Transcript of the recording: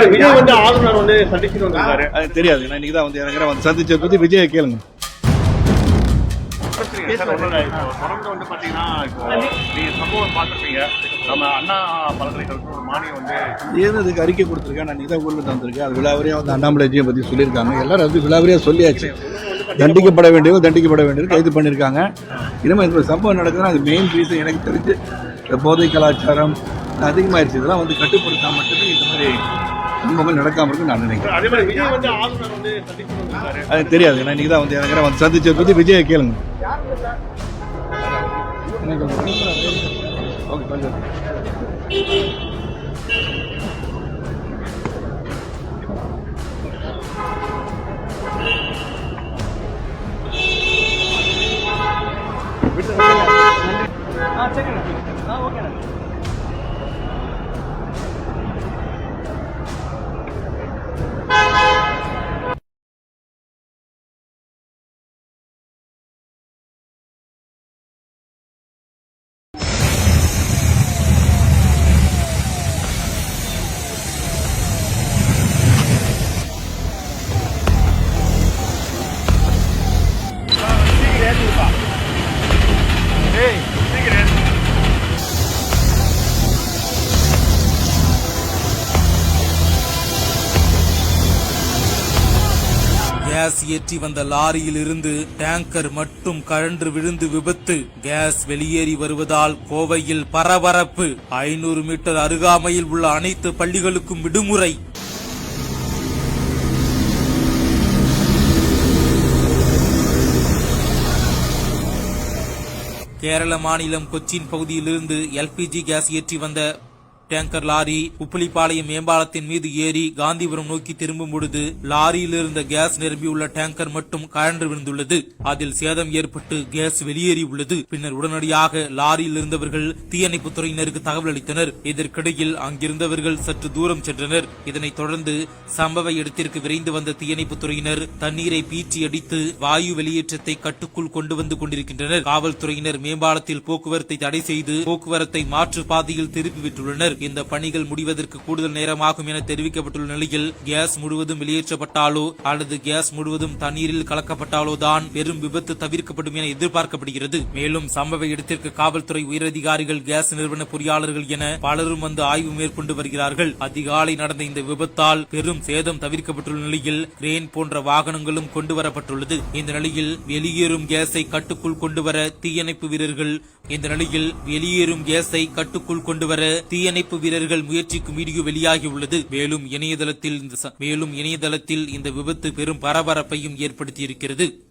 விஜய் வந்து ஆளுநர் வந்து சந்திச்சுட்டு வந்திருக்காரு அது தெரியாது. நான் இன்னைக்கு தான் வந்து இறங்குறேன் வந்து சந்திச்சதை பத்தி விஜயை கேளுங்க. தொடர்ந்து வந்து பாத்தீங்கன்னா இப்போ நீங்க சம்பவம் பார்த்திருப்பீங்க. நம்ம அண்ணா பல்கலைக்கழகத்தில் ஒரு மானியம் வந்து ஏன் அதுக்கு அறிக்கை கொடுத்துருக்கேன் நான் தான் ஊர்ல வந்திருக்கேன் அது விழாவரியா வந்து அண்ணாமலைஜியை பத்தி சொல்லியிருக்காங்க. எல்லாரும் அது விழாவரியா சொல்லியாச்சு. தண்டிக்கப்பட வேண்டியவர் தண்டிக்கப்பட வேண்டியவர் கைது பண்ணியிருக்காங்க. இனிமேல் இந்த சம்பவம் நடக்குதுன்னா அது மெயின் ரீசன் எனக்கு தெரிஞ்சு போதை கலாச்சாரம் அதிகமாயிருச்சு. இதெல்லாம் வந்து கட்டுப்படுத்தா மட்டுமே இந்த மாதிரி சம்பவங்கள் நடக்காம இருக்கு நான் நினைக்கிறேன். அதே மாதிரி விஜய் வந்து ஆளுநர் வந்து சந்திச்சுட்டு வந்திருக்காரு அது தெரியாது. நான் இன்னைக்கு தான் வந்து இறங்குறேன் வந்து சந்திச்சதை பத்தி விஜயை கேளுங்க. ஓகே. கொஞ்சம் கேஸ் ஏற்றி வந்த லாரியில் இருந்து டேங்கர் மட்டும் கழன்று விழுந்து விபத்து. கேஸ் வெளியேறி வருவதால் கோவையில் பரபரப்பு. ஐநூறு மீட்டர் அருகாமையில் உள்ள அனைத்து பள்ளிகளுக்கும் விடுமுறை. கேரள மாநிலம் கொச்சின் பகுதியிலிருந்து எல்பிஜி கேஸ் ஏற்றி வந்த டேங்கர் லாரி உப்பிலிப்பாளையம் மேம்பாலத்தின் மீது ஏறி காந்திபுரம் நோக்கி திரும்பும் பொழுது லாரியில் இருந்த கேஸ் நிரம்பியுள்ள டேங்கர் மட்டும் கழன்று விழுந்துள்ளது. அதில் சேதம் ஏற்பட்டு கேஸ் வெளியேறி உள்ளது. பின்னர் உடனடியாக லாரியில் இருந்தவர்கள் தீயணைப்பு துறையினருக்கு தகவல் அளித்தனர். இதற்கிடையில் அங்கிருந்தவர்கள் சற்று தூரம் சென்றனர். இதனைத் தொடர்ந்து சம்பவ இடத்திற்கு விரைந்து வந்த தீயணைப்பு துறையினர் தண்ணீரை பீச்சி அடித்து வாயு வெளியேற்றத்தை கட்டுக்குள் கொண்டு வந்து கொண்டிருக்கின்றனர். காவல்துறையினர் மேம்பாலத்தில் போக்குவரத்தை தடை செய்து போக்குவரத்தை மாற்று பாதையில் இந்த பணிகள் முடிவதற்கு கூடுதல் நேரமாகும் என தெரிவிக்கப்பட்டுள்ள நிலையில் கேஸ் முழுவதும் வெளியேற்றப்பட்டாலோ அல்லது கேஸ் முழுவதும் தண்ணீரில் கலக்கப்பட்டாலோ தான் பெரும் விபத்து தவிர்க்கப்படும் என எதிர்பார்க்கப்படுகிறது. மேலும் சம்பவ இடத்திற்கு காவல்துறை உயரதிகாரிகள் கேஸ் நிறுவன பொறியாளர்கள் என பலரும் வந்து ஆய்வு மேற்கொண்டு வருகிறார்கள். அதிகாலை நடந்த இந்த விபத்தால் பெரும் சேதம் தவிர்க்கப்பட்டுள்ள நிலையில் கிரேன் போன்ற வாகனங்களும் கொண்டு வரப்பட்டுள்ளது. இந்த நிலையில் வெளியேறும் கேஸை கட்டுக்குள் கொண்டுவர தீயணைப்பு வீரர்கள் இந்த நிலையில் வெளியேறும் கேஸை கட்டுக்குள் கொண்டுவர தீயணைப்பு வீரர்கள் முயற்சிக்கும் வீடியோ வெளியாகியுள்ளது மேலும் இணையதளத்தில் இந்த மேலும் இணையதளத்தில் இந்த விபத்து பெரும் பரபரப்பையும் ஏற்படுத்தியிருக்கிறது.